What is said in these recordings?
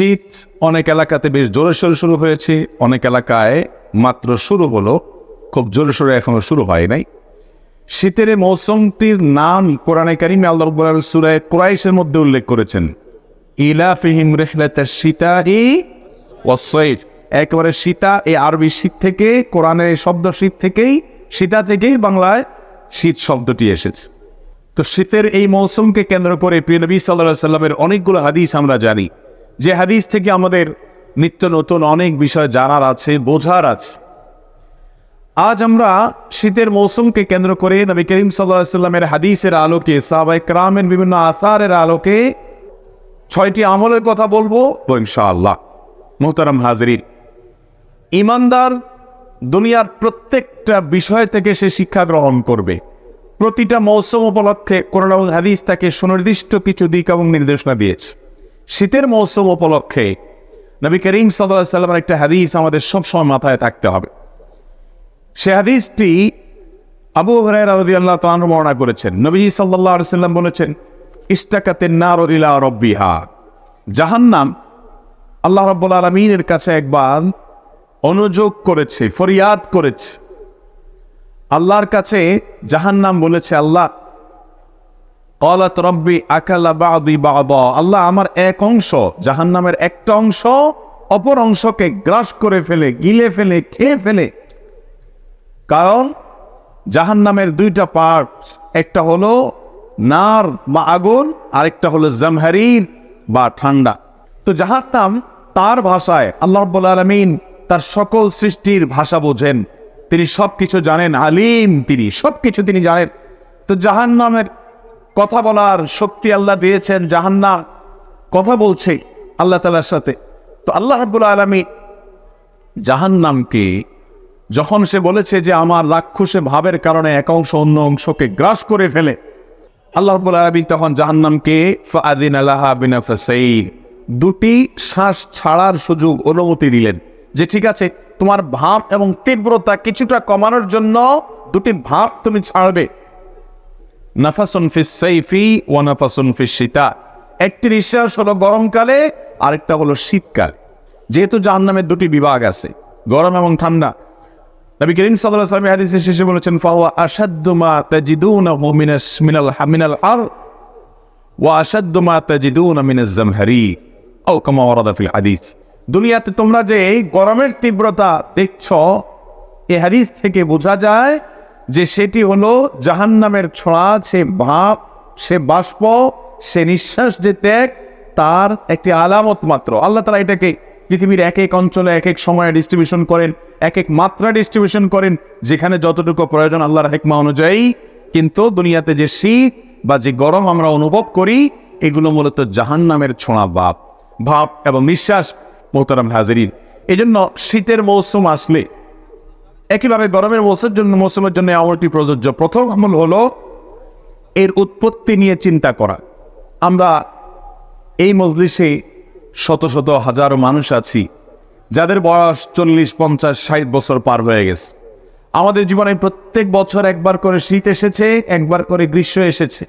শীত, অনেক এলাকাতে বেশ জোরে সোরে শুরু হয়েছে, অনেক এলাকায় মাত্র শুরু হলো, খুব জোরে সোরে এখনও শুরু হয় নাই। শীতের মৌসুমটির নাম কোরআনে কারিমে আল্লাহ সূরায়ে মধ্যে উল্লেখ করেছেন ইলা ফিহিম রিহলাতাশ শীতাই ওয়াস-সাইফ একেবারে সীতা এই আরবি শীত থেকে, কোরআনের শব্দ শীত থেকেই সীতা থেকেই বাংলায় শীত শব্দটি এসেছে। তো শীতের এই মৌসুমকে কেন্দ্র করে প্রিয় নবী সাল্লাহ সাল্লামের অনেকগুলো হাদিস আমরা জানি। যে হাদিস থেকে আমাদের নিত্য নতুন অনেক বিষয় জানার আছে, বোঝার আছে। আজ আমরা শীতের মৌসুমকে কেন্দ্র করে নবী করিম সাল্লামের হাদিসের আলোকে সাহাবাই ক্রামের বিভিন্ন আসারের আলোকে ছয়টি আমলের কথা বলব, ইনশাআল্লাহ। মোহতারাম হাজরিন, ইমানদার দুনিয়ার প্রত্যেকটা বিষয় থেকে সে শিক্ষা গ্রহণ করবে। প্রতিটা মৌসুম উপলক্ষে কোরআন এবং হাদিস তাকে সুনির্দিষ্ট কিছু দিক এবং নির্দেশনা দিয়েছে। শীতের মৌসুম উপলক্ষে নবী করিম সাল্লাহ সাল্লামের একটা হাদিস আমাদের সবসময় মাথায় থাকতে হবে। সে হাদিসটি আবু হরাই রাজি আল্লাহ তালন বর্ণনা করেছেন। নবী সাল্লাহ সাল্লাম বলেছেন ইস্তাকাতের নার ইলা রব্বিহা। জাহান্নাম আল্লাহ রব্বুল আলমিনের কাছে একবার অনুযোগ করেছে, ফরিয়াদ করেছে। আল্লাহর কাছে জাহান্নাম বলেছে, আল্লাহ অলাত রব্বি আকালা বাদি বাদ আল্লাহ আমার এক অংশ, জাহান্নামের একটা অংশ, অপর অংশকে গ্রাস করে ফেলে, গিলে ফেলে, খেয়ে ফেলে। কারণ জাহান্নামের দুইটা পার্ট একটা হলো নার বা আগুন, আরেকটা হলো জামহারির বা ঠান্ডা। তো জাহান্নাম তার ভাষায়, আল্লাহ রব্বুল আলমিন তার সকল সৃষ্টির ভাষা বোঝেন। তিনি সব কিছু জানেন, আলিম তিনি সব কিছু তিনি জানেন। তো জাহান্নামের কথা বলার শক্তি আল্লাহ দিয়েছেন জাহান্নাম। কথা বলছে আল্লাহ তালার সাথে। তো আল্লাহ রব্বুল আলমী জাহান্নামকে যখন সে বলেছে যে আমার রাক্ষসে ভাবের কারণে এক অংশ অন্য অংশকে গ্রাস করে ফেলে, আল্লাহ রব্বুল আলমী তখন জাহান্নামকে ফাদিন আল্লাহ বিনা দুটি শ্বাস ছাড়ার সুযোগ অনুমতি দিলেন যে ঠিক আছে, তোমার ভাব এবং তীব্রতা কিছুটা কমানোর জন্য দুটি ভাব তুমি ছাড়বে। নাফাসুন ফিস সাইফি ও নাফাসুন ফিস শীতা। একটি নিঃশ্বাস হলো গরমকালে, আরেকটা হলো শীতকাল। যেহেতু জাহান্নামের দুটি বিভাগ আছে, গরম এবং ঠান্ডা। নবী করিম সাল্লাল্লাহু আলাইহি ওয়াসাল্লাম হাদিসে শেষে বলেছেন, ফাহুয়া আশাদ্দু মা তাজিদুনাহু মিনাস, মিনাল মিনাল আর ওয়া আশাদ্দু মা তাজিদুনা মিনাজ জামহারি। আও কামা ওয়ারাদা ফিল হাদিস। দুনিয়াতে তোমরা যে এই গরমের তীব্রতা দেখছ এই হাদিস থেকে বোঝা যায় যে সেটি হলো জাহান্নামের ছোঁয়া, সে ভাব সে বাষ্প, সে নিঃশ্বাস যে ত্যাগ, তার একটি আলামত মাত্র। আল্লাহ তালা এটাকে পৃথিবীর এক এক অঞ্চলে এক এক সময়ে ডিস্ট্রিবিউশন করেন এক এক মাত্রা ডিস্ট্রিবিউশন করেন, যেখানে যতটুকু প্রয়োজন আল্লাহর হেকমা অনুযায়ী। কিন্তু দুনিয়াতে যে শীত বা যে গরম আমরা অনুভব করি, এগুলো মূলত জাহান্নামের ছোঁড়া ভাব ভাব এবং নিঃশ্বাস, মোহতারাম হাজিরিন। এই জন্য শীতের মৌসুম আসলে একইভাবে গরমের মৌসুমের জন্য মৌসুমের জন্য আমলটি প্রযোজ্য। প্রথম আমল হলো এর উৎপত্তি নিয়ে চিন্তা করা। আমরা এই মজলিসে শত শত হাজারো মানুষ আছি, যাদের বয়স চল্লিশ, পঞ্চাশ, ষাট বছর পার হয়ে গেছে। আমাদের জীবনে প্রত্যেক বছর একবার করে শীত এসেছে, একবার করে গ্রীষ্ম এসেছে।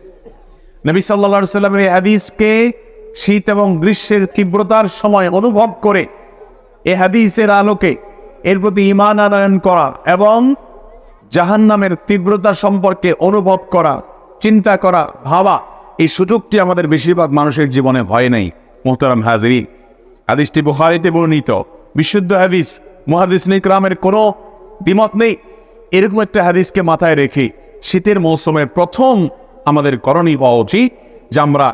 নবী সাল্লা সাল্লামের হাদিসকে শীত এবং গ্রীষ্মের তীব্রতার সময় অনুভব করে এ হাদিসের আলোকে এর প্রতি ইমান আনয়ন করা এবং জাহান্নামের তীব্রতা সম্পর্কে অনুভব করা, চিন্তা করা, ভাবা, এই সুযোগটি আমাদের বেশিরভাগ মানুষের জীবনে হয় নাই, মোহতারাম হাজিরি। হাদিসটি বুহারিতে বর্ণিত। বিশুদ্ধ হাদিস মহাদিস নিকরামের কোনো দ্বিমত নেই। এরকম একটা হাদিসকে মাথায় রেখে শীতের মৌসুমের প্রথম আমাদের করণীয় হওয়া উচিত, যে আমরা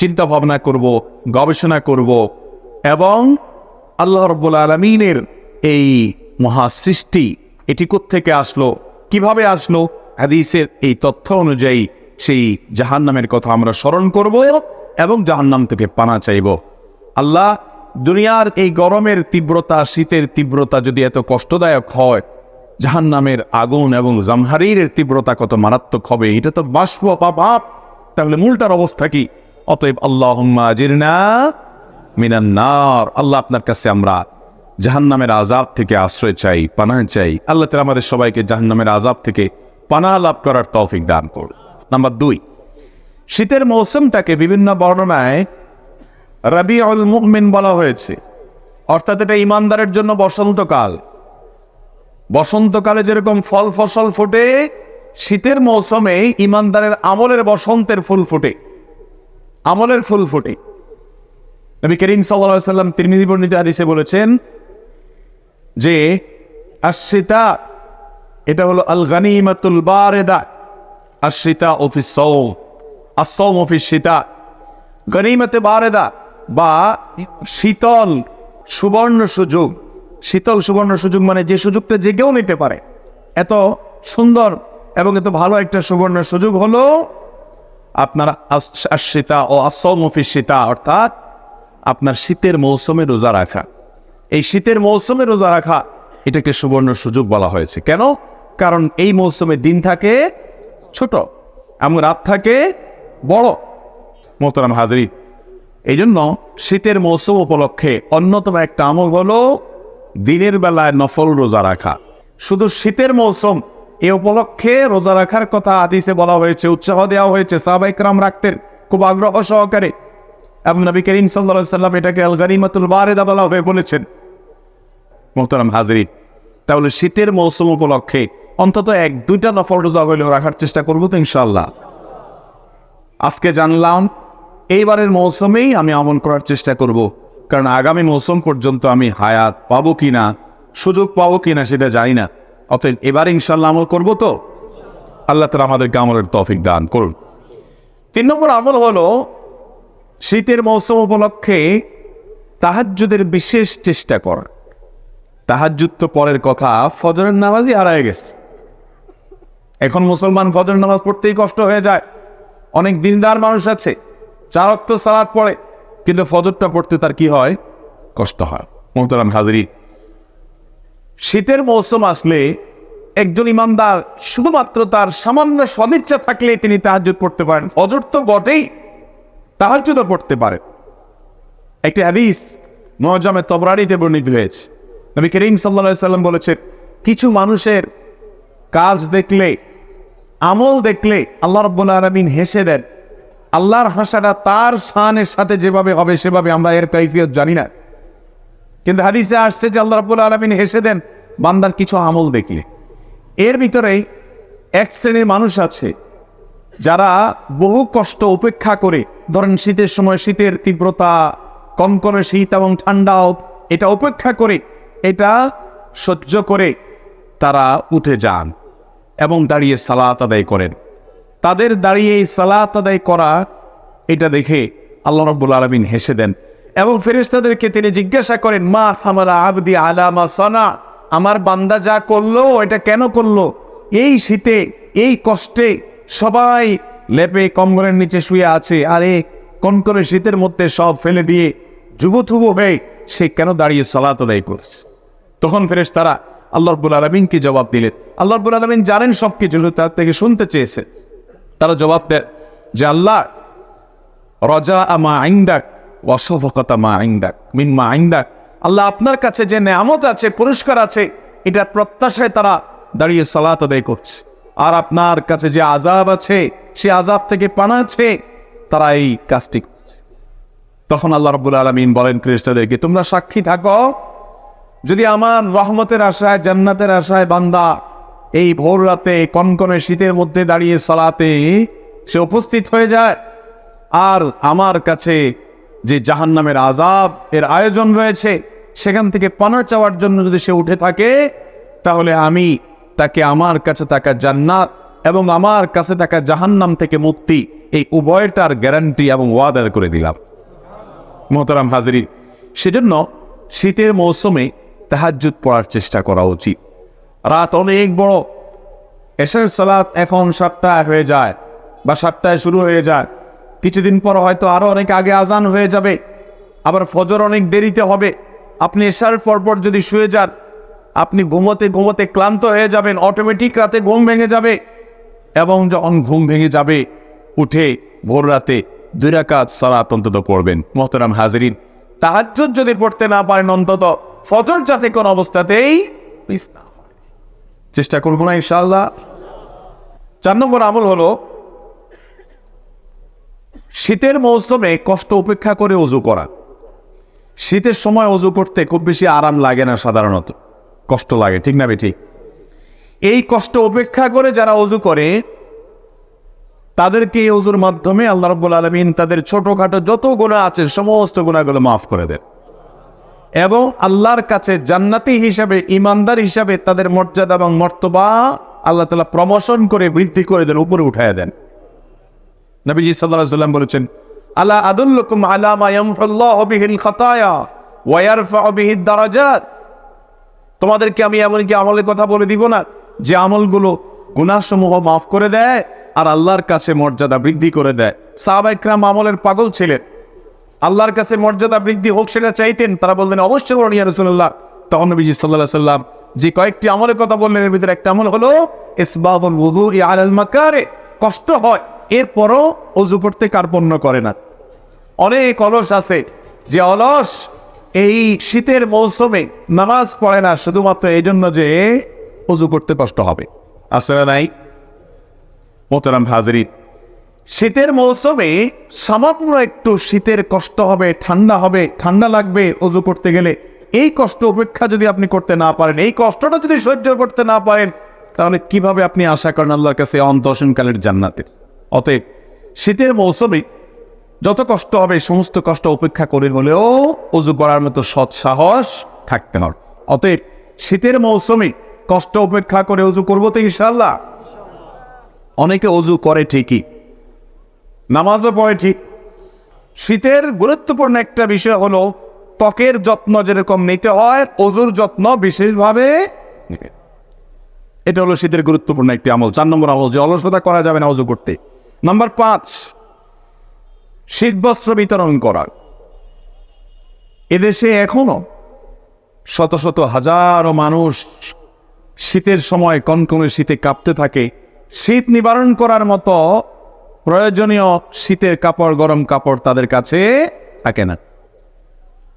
চিন্তা ভাবনা করব, গবেষণা করব এবং আল্লাহ রব্বুল আলমিনের এই মহাসৃষ্টি, এটি থেকে আসলো? কীভাবে আসলো? হাদিসের এই তথ্য অনুযায়ী সেই জাহান্নামের কথা আমরা স্মরণ করব এবং জাহান্নাম থেকে পানা চাইব। আল্লাহ দুনিয়ার এই গরমের তীব্রতা, শীতের তীব্রতা যদি এত কষ্টদায়ক হয়, জাহান্নামের আগুন এবং জামহারির তীব্রতা কত মারাত্মক হবে, এটা তো বাষ্প বা ভাব তাহলে মূলটার অবস্থা কি? অতএব আল্লাহ মিনান্নার, আল্লাহ আপনার কাছে আমরা জাহান্নামের আজাব থেকে আশ্রয় চাই, পানাহ চাই। আল্লাহ তালা আমাদের সবাইকে জাহান্নামের আজাব থেকে পানাহ লাভ করার তৌফিক দান করুন। নাম্বার দুই, শীতের মৌসুমটাকে বিভিন্ন বর্ণনায় রবি অল মুকমিন বলা হয়েছে। অর্থাৎ এটা ইমানদারের জন্য বসন্তকাল। বসন্তকালে যেরকম ফল ফসল ফোটে, শীতের মৌসুমে ইমানদারের আমলের বসন্তের ফুল ফোটে। আমলের ফুল ফোটে। নবী করিম সাল্লাম তিরমিজি বর্ণিত হাদিসে বলেছেন যে আশ্রিতা এটা হলো আল গানিমাতুল বারেদা আশ্রিতা অফিস সৌম আসৌম অফিস সীতা। গনিমতে বারেদা বা শীতল সুবর্ণ সুযোগ। শীতল সুবর্ণ সুযোগ মানে যে সুযোগটা যে কেউ নিতে পারে। এত সুন্দর এবং এত ভালো একটা সুবর্ণ সুযোগ হলো আপনার আশ্রিতা ও আসৌমফি সীতা, অর্থাৎ আপনার শীতের মৌসুমে রোজা রাখা। এই শীতের মৌসুমে রোজা রাখা এটাকে সুবর্ণ সুযোগ বলা হয়েছে। কেন? কারণ এই মৌসুমে দিন থাকে ছোট এবং রাত থাকে বড়। মোহতারাম হাজরি এই জন্য শীতের মৌসুম উপলক্ষে অন্যতম একটা আমল হলো দিনের বেলায় নফল রোজা রাখা। শুধু শীতের মৌসুম, এ উপলক্ষে রোজা রাখার কথা আদিসে বলা হয়েছে, উৎসাহ দেওয়া হয়েছে সাহবাইকরাম রাখতেন খুব আগ্রহ সহকারে। এবং নবী করিম সাল্লা সাল্লাম এটাকে আল গানিমাতুল বারেদা বলা হয়ে বলেছেন। মোহতারাম হাজরি। তাহলে শীতের মৌসুম উপলক্ষে অন্তত এক, দুইটা নফল রোজা হইলেও রাখার চেষ্টা করব তো ইনশাল্লাহ আজকে জানলাম, এইবারের মৌসুমেই আমি আমল করার চেষ্টা করব। কারণ আগামী মৌসুম পর্যন্ত আমি হায়াত পাবো কি না, সুযোগ পাবো কি না সেটা জানি না। অতএব এবার ইনশাল্লাহ আমল করব তো। আল্লাহ তালা আমাদেরকে আমলের তফিক দান করুন। তিন নম্বর আমল হলো, শীতের মৌসুম উপলক্ষে তাহাজ্জুদের বিশেষ চেষ্টা কর। তাহাজ্জুদ তো পরের কথা, ফজরের নামাজই হারায় গেছে। এখন মুসলমান ফজর নামাজ পড়তেই কষ্ট হয়ে যায়। অনেক দিনদার মানুষ আছে চারক তো সালাদ পড়ে, কিন্তু ফজরটা পড়তে তার কি হয়? কষ্ট হয়। মোহতারাম হাজরি, শীতের মৌসুম আসলে একজন ইমানদার শুধুমাত্র তার সামান্য সদিচ্ছা থাকলে তিনি তাহাজ্জুদ পড়তে পারেন। ফজর তো বটেই, তাহাজ্জুদও পড়তে পারেন একটি হাদিস নজামে তবরানিতে বর্ণিত হয়েছে নবী করিম সাল্লা সাল্লাম বলেছেন, কিছু মানুষের কাজ দেখলে, আমল দেখলে আল্লাহ রব্বুল আলমিন হেসে দেন। আল্লাহর হাসাটা তার শানের সাথে যেভাবে হবে, সেভাবে আমরা এর কৈফিয়ত জানি না। কিন্তু হাদিসে আসছে যে আল্লাহ রব্বুল আলমিন হেসে দেন, বান্দার কিছু আমল দেখলে। এর ভিতরে এক শ্রেণির মানুষ আছে, যারা বহু কষ্ট উপেক্ষা করে, ধরেন শীতের সময় শীতের তীব্রতা কনকনে শীত এবং ঠান্ডাও এটা উপেক্ষা করে এটা সহ্য করে তারা উঠে যান এবং দাঁড়িয়ে সালাত আদায় করেন। তাদের দাঁড়িয়ে এই সালাত আদায় করা, এটা দেখে আল্লাহ রব্বুল আলমিন হেসে দেন এবং ফেরেশতাদেরকে তিনি জিজ্ঞাসা করেন, মা হামারা আবদি আলামা সনা? আমার বান্দা যা করল, এটা কেন করল? এই শীতে, এই কষ্টে সবাই লেপে কম্বলের নিচে শুয়ে আছে, আরে কনকনে শীতের মধ্যে সব ফেলে দিয়ে যুবথুবু হয়ে সে কেন দাঁড়িয়ে সালাত আদায় করছে? তখন ফেরেশ তারা আল্লাহ রব্বুল আলমিনকে জবাব দিলেন। আল্লাহ রব্বুল আলমিন জানেন সব কিছু তার থেকে শুনতে চেয়েছে তারা জবাব দেয় যে, আল্লাহ রজা আমা আইন্দাক ওয়াসফকতা মা আইন্দাক মিন মা আইন্দাক আল্লাহ আপনার কাছে যে নেয়ামত আছে, পুরস্কার আছে, এটার প্রত্যাশায় তারা দাঁড়িয়ে সালাত আদায় করছে। আর আপনার কাছে যে আজাব আছে, সে আজাব থেকে পানাচ্ছে তারা এই কাজটি করছে। তখন আল্লাহ রব্বুল আলমিন বলেন খ্রিস্টাদেরকে তোমরা সাক্ষী থাকো যদি আমার রহমতের আশায়, জান্নাতের আশায় বান্দা এই ভোর রাতে কনকনে শীতের মধ্যে দাঁড়িয়ে সলাতে সে উপস্থিত হয়ে যায়। আর আমার কাছে যে জাহান্নামের আজাব এর আয়োজন রয়েছে, সেখান থেকে পানা চাওয়ার জন্য যদি সে উঠে থাকে, তাহলে আমি তাকে আমার কাছে থাকা জান্নাত এবং আমার কাছে থাকা জাহান্নাম থেকে মুক্তি এই উভয়টার গ্যারান্টি এবং ওয়াদা করে দিলাম। মোহতারাম হাজরি, সেজন্য শীতের মৌসুমে তাহাজ্জুদ পড়ার চেষ্টা করা উচিত। রাত অনেক বড়। এশার সালাত এখন সাতটায় হয়ে যায় বা সাতটায় শুরু হয়ে যায়। কিছুদিন পর হয়তো আরও অনেক আগে আজান হয়ে যাবে। আবার ফজর অনেক দেরিতে হবে। আপনি এশার পরপর যদি শুয়ে যান, আপনি ঘুমোতে ঘুমোতে ক্লান্ত হয়ে যাবেন অটোমেটিক রাতে ঘুম ভেঙে যাবে এবং যখন ঘুম ভেঙে যাবে, উঠে ভোর রাতে দুই রাকাত সালাত অন্তত পড়বেন। মোহতারাম হাজরিন, তাহাজ্জুদ যদি পড়তে না পারেন অন্তত ফজর যাতে কোন অবস্থাতেই মিস না হয়। চেষ্টা করব না, ইনশাআল্লাহ। চার নম্বর আমল হলো, শীতের মৌসুমে কষ্ট উপেক্ষা করে উজু করা। শীতের সময় অজু করতে খুব বেশি আরাম লাগে না সাধারণত। কষ্ট লাগে, ঠিক না ঠিক এই কষ্ট উপেক্ষা করে যারা অজু করে, তাদেরকে এই অজুর মাধ্যমে আল্লাহ রব্বুল আলমিন তাদের ছোটখাটো যত গুণা আছে, সমস্ত গুণাগুলো মাফ করে দেন। এবং আল্লাহর কাছে জান্নাতি হিসাবে, ইমানদার হিসাবে তাদের মর্যাদা এবং মর্তবা আল্লাহ তালা প্রমোশন করে বৃদ্ধি করে দেন, উপরে উঠায় দেন। নবীজি সাল্লাহ সাল্লাম বলেছেন আল্লাহ আদুল্লকুম আলা মা ইয়ামহুল্লাহু বিহিল খাতায়া তোমাদেরকে আমি এমনকি আমলের কথা বলে দিব না, যে আমলগুলো গুনাহসমূহ মাফ করে দেয় আর আল্লাহর কাছে মর্যাদা বৃদ্ধি করে দেয়। সাহাবা ইকরাম আমলের পাগল ছিলেন। আল্লাহর কাছে মর্যাদা বৃদ্ধি হোক সেটা চাইতেন, তারা বললেন, অবশ্যই বলুন রাসূলুল্লাহ। তখন নবীজি আলাইহি সাল্লাম যে কয়েকটি আমলের কথা বললেন, এর ভিতরে একটা আমল হলো ইসবাবুল ওযুই আলাল মাকারে কষ্ট হয়, এরপরও অজু করতে কার্পণ্য করে না। অনেক অলস আছে, যে অলস এই শীতের মৌসুমে নামাজ পড়ে না, শুধুমাত্র এই জন্য যে অজু করতে কষ্ট হবে। আসলে নাই? মোতারাম হাজরিন শীতের মৌসুমে সামান্য একটু শীতের কষ্ট হবে, ঠান্ডা হবে, ঠান্ডা লাগবে অজু করতে গেলে। এই কষ্ট উপেক্ষা যদি আপনি করতে না পারেন, এই কষ্টটা যদি সহ্য করতে না পারেন, তাহলে কীভাবে আপনি আশা করেন আল্লাহর কাছে অন্তসনকালের জান্নাতের? অতএব শীতের মৌসুমে যত কষ্ট হবে, সমস্ত কষ্ট উপেক্ষা করে হলেও অজু করার মতো সৎ সাহস থাকতে হবে। অতএব শীতের মৌসুমে কষ্ট উপেক্ষা করে অজু করব তো ইনশাল্লাহ অনেকে অজু করে ঠিকই নামাজও পড়ে ঠিক। শীতের গুরুত্বপূর্ণ একটা বিষয় হলো, ত্বকের যত্ন যেরকম নিতে হয়, অজুর যত্ন বিশেষভাবে এটা হলো শীতের গুরুত্বপূর্ণ একটি আমল। চার নম্বর আমল, যে অলসতা করা যাবে না অজু করতে। নাম্বার পাঁচ শীতবস্ত্র বিতরণ করা। এদেশে এখনও শত শত হাজারো মানুষ শীতের সময় কনকনে শীতে কাঁপতে থাকে। শীত নিবারণ করার মতো প্রয়োজনীয় শীতের কাপড়, গরম কাপড় তাদের কাছে থাকে না।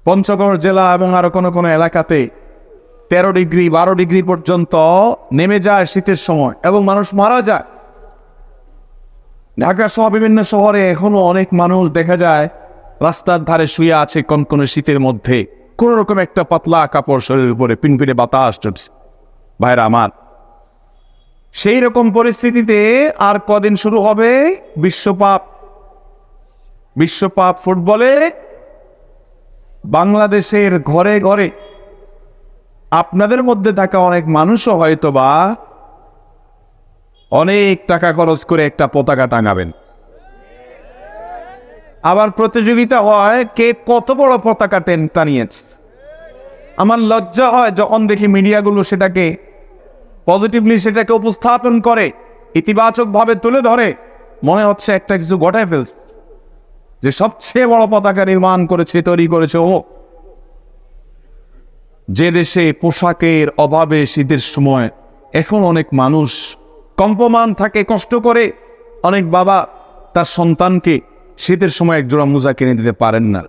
পঞ্চগড় জেলা এবং আরও কোনো কোনো এলাকাতে তেরো ডিগ্রি, বারো ডিগ্রি পর্যন্ত নেমে যায় শীতের সময় এবং মানুষ মারা যায়। ঢাকা সহ বিভিন্ন শহরে এখনও অনেক মানুষ দেখা যায় রাস্তার ধারে শুয়ে আছে কনকনে শীতের মধ্যে। কোন রকম একটা পাতলা কাপড় শরীরের উপরে পিনপিনে বাতাস চলছে। ভাইরা আমার সেই রকম পরিস্থিতিতে আর কদিন শুরু হবে বিশ্বপাপ বিশ্বপাপ ফুটবলে বাংলাদেশের ঘরে ঘরে আপনাদের মধ্যে থাকা অনেক মানুষও হয়তো বা অনেক টাকা খরচ করে একটা পতাকা টাঙাবেন। আবার প্রতিযোগিতা হয় কে কত বড় পতাকা টেন টানিয়েছে। আমার লজ্জা হয় যখন দেখি মিডিয়াগুলো সেটাকে পজিটিভলি সেটাকে উপস্থাপন করে, ইতিবাচকভাবে তুলে ধরে, মনে হচ্ছে একটা কিছু ঘটায় ফেলছে, যে সবচেয়ে বড় পতাকা নির্মাণ করেছে, তৈরি করেছে ও যে দেশে পোশাকের অভাবে শীতের সময় এখন অনেক মানুষ কম্পমান থাকে, কষ্ট করে, অনেক বাবা তার সন্তানকে শীতের সময় এক জোড়া মোজা কিনে দিতে পারেন না।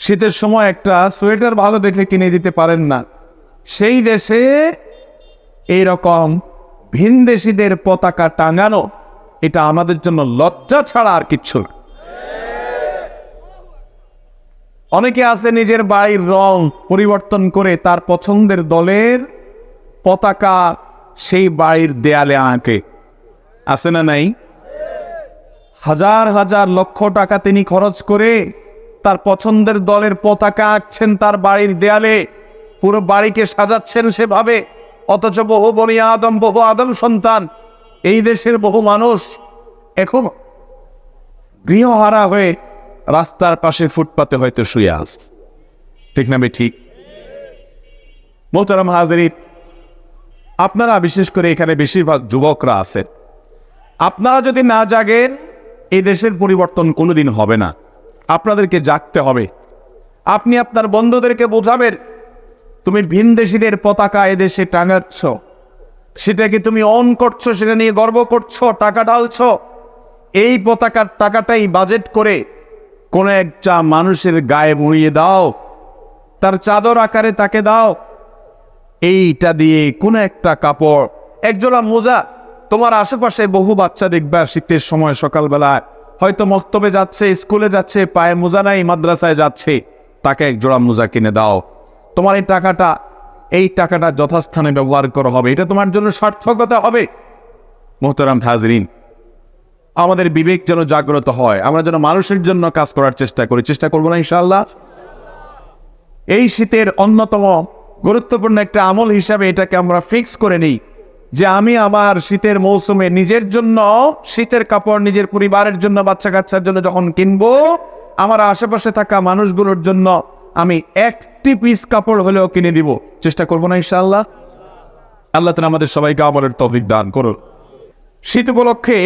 শীতের সময় একটা সোয়েটার ভালো দেখে কিনে দিতে পারেন না। সেই দেশে এই রকম ভিনদেশিদের পতাকা টাঙানো, এটা আমাদের জন্য লজ্জা ছাড়া আর কিচ্ছু অনেকে আছে নিজের বাড়ির রং পরিবর্তন করে তার পছন্দের দলের পতাকা সেই বাড়ির দেয়ালে আঁকে। আছে না নাই? হাজার হাজার লক্ষ টাকা তিনি খরচ করে তার পছন্দের দলের পতাকা আঁকছেন তার বাড়ির দেয়ালে। পুরো বাড়িকে সাজাচ্ছেন সেভাবে। অথচ বহু বনি আদম, বহু আদম সন্তান, এই দেশের বহু মানুষ এখন গৃহহারা হয়ে রাস্তার পাশে ফুটপাতে হয়তো শুয়ে আস ঠিক না ঠিক? মোহতারাম হাজারি আপনারা বিশেষ করে এখানে বেশিরভাগ যুবকরা আছেন। আপনারা যদি না জাগেন, এই দেশের পরিবর্তন কোনোদিন হবে না। আপনাদেরকে জাগতে হবে। আপনি আপনার বন্ধুদেরকে বোঝাবেন তুমি ভিনদেশিদের পতাকা এদেশে টাঙাচ্ছ। সেটাকে তুমি অন করছ, সেটা নিয়ে গর্ব করছ, টাকা ঢালছো? এই পতাকার টাকাটাই বাজেট করে কোনো একটা মানুষের গায়ে মুড়িয়ে দাও, তার চাদর আকারে তাকে দাও। এইটা দিয়ে কোনো একটা কাপড়, একজোড়া মোজা, তোমার আশেপাশে বহু বাচ্চা দেখবে শীতের সময় সকালবেলা হয়তো মক্তবে যাচ্ছে, স্কুলে যাচ্ছে, পায়ে মোজা নাই, মাদ্রাসায় যাচ্ছে, তাকে একজোড়া মোজা কিনে দাও। তোমার এই টাকাটা এই টাকাটা যথাস্থানে ব্যবহার করা হবে। এটা তোমার জন্য সার্থকতা হবে। মোহতারাম হাজরিন, আমাদের বিবেক যেন জাগ্রত হয়। আমরা যেন মানুষের জন্য কাজ করার চেষ্টা করি। চেষ্টা করব না ইনশাল্লাহ এই শীতের অন্যতম গুরুত্বপূর্ণ একটা আমল হিসাবে এটাকে আমরা ফিক্স করে নিই যে আমি আমার শীতের মৌসুমে নিজের জন্য, শীতের কাপড় নিজের পরিবারের জন্য বাচ্চা কাচ্চার জন্য যখন কিনবো, আমার আশেপাশে থাকা মানুষগুলোর জন্য আমি একটি পিস কাপড় হলেও কিনে দিব। চেষ্টা করব না ইনশাআল্লাহ। আল্লাহ তালা আমাদের সবাইকে আমলের তৌফিক দান করুন। শীত উপলক্ষে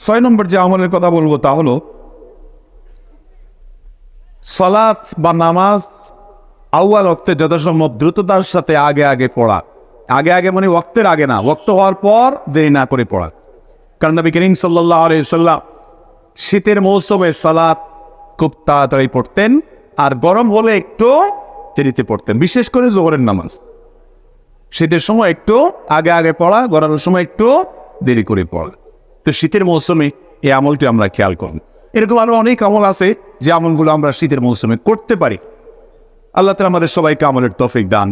ছয় নম্বর যে আমলের কথা বলব তা হলো সলাৎ বা নামাজ আউয়াল অক্তে যথাসম্ভব দ্রুততার সাথে আগে আগে পড়া। আগে আগে মানে ওক্তের আগে না ওক্ত হওয়ার পর দেরি না করে পড়া। কারণ নবী করিম সাল্লাহ সাল্লাম শীতের মৌসুমে সালাত খুব তাড়াতাড়ি পড়তেন। আর গরম হলে একটু দেরিতে পড়তেন, বিশেষ করে জোহরের নামাজ। শীতের সময় একটু আগে আগে পড়া, গরমের সময় একটু দেরি করে পড়া। তো শীতের মৌসুমে এই আমলটি আমরা খেয়াল করব। এরকম আরও অনেক আমল আছে যে আমলগুলো আমরা শীতের মৌসুমে করতে পারি। আল্লাহ তালা আমাদের সবাইকে আমলের তফিক দান